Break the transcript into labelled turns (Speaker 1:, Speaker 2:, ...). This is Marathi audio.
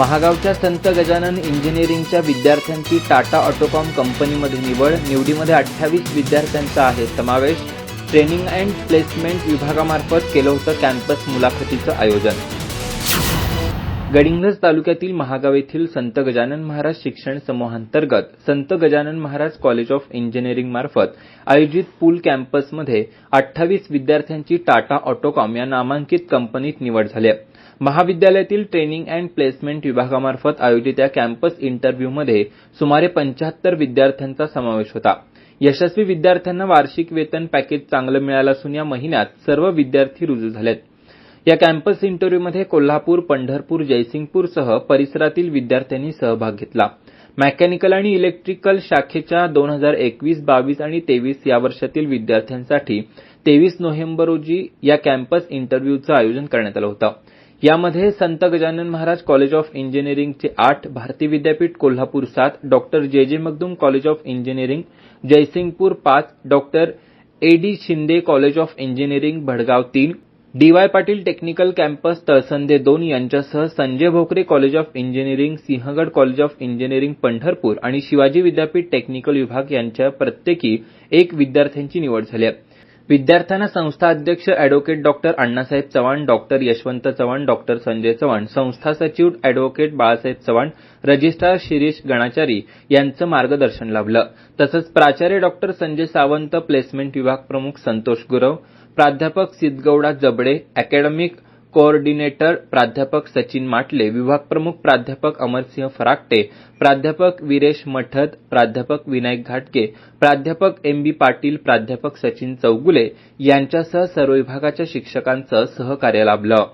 Speaker 1: महागावच्या संत गजानन इंजिनिअरिंगच्या विद्यार्थ्यांची टाटा ऑटोकॉम कंपनीमध्ये निवड निवडीमध्ये अठ्ठावीस विद्यार्थ्यांचा आहे समावेश. ट्रेनिंग अँड प्लेसमेंट विभागामार्फत केलं होतं कॅम्पस मुलाखतीचं आयोजन. गडिंग्लज तालुक्यातील महागाव येथील संत गजानन महाराज शिक्षण समूहांतर्गत Sant Gajanan Maharaj college of engineering मार्फत आयोजित पूल कॅम्पसमध्ये अठ्ठावीस विद्यार्थ्यांची टाटा ऑटोकॉम या नामांकित कंपनीत निवड झाली आहे. महाविद्यालयातील ट्रेनिंग अँड प्लेसमेंट विभागामार्फत आयोजित या कॅम्पस इंटरव्ह्यूमध्ये सुमारे पंच्याहत्तर विद्यार्थ्यांचा समावेश होता. यशस्वी विद्यार्थ्यांना वार्षिक वेतन पॅकेज चांगलं मिळालं असून या महिन्यात सर्व विद्यार्थी रुजू झालेत. या कॅम्पस इंटरव्ह्यूमध्ये कोल्हापूर पंढरपूर जयसिंगपूरसह परिसरातील विद्यार्थ्यांनी सहभाग घेतला. मेकॅनिकल आणि इलेक्ट्रिकल शाखेच्या दोन हजार एकवीस बावीस आणि तेवीस या वर्षातील विद्यार्थ्यांसाठी तेवीस नोव्हेंबर रोजी या कॅम्पस इंटरव्ह्यूचं आयोजन करण्यात आलं होतं. यामध्ये संत गजानन महाराज कॉलेज ऑफ इंजिनिअरिंगचे आठ भारती विद्यापीठ कोल्हापूर सात doctor J J Magdum college of engineering Jaysingpur पाच doctor A D Shinde college of engineering Bhadgaon तीन D Y Patil technical campus Talsande दोन यांच्यासह Sanjay Bhokare college of engineering Sinhgad college of engineering Pandharpur आणि शिवाजी विद्यापीठ टेक्निकल विभाग यांच्या प्रत्येकी एक विद्यार्थ्यांची निवड झाली आहे. विद्यार्थ्यांना संस्था अध्यक्ष advocate doctor Annasaheb Chavan doctor Yashwant Chavan doctor Sanjay Chavan संस्था सचिव अॅडव्होकेट बाळासाहेब चव्हाण रजिस्ट्रार शिरीष गणाचारी यांचं मार्गदर्शन लाभलं. तसंच प्राचार्य डॉक्टर संजय सावंत प्लेसमेंट विभाग प्रमुख संतोष गुरव प्राध्यापक सिद्धगौडा जबडे अॅकॅडमिक कोऑर्डिनेटर प्राध्यापक सचिन माटले विभाग प्रमुख प्राध्यापक अमरसिंह फराकटे प्राध्यापक विरेश मठद प्राध्यापक विनायक घाटगे प्राध्यापक एम बी पाटील प्राध्यापक सचिन चौगुले यांच्यासह सर्व विभागाच्या शिक्षकांचं सहकार्य लाभलं.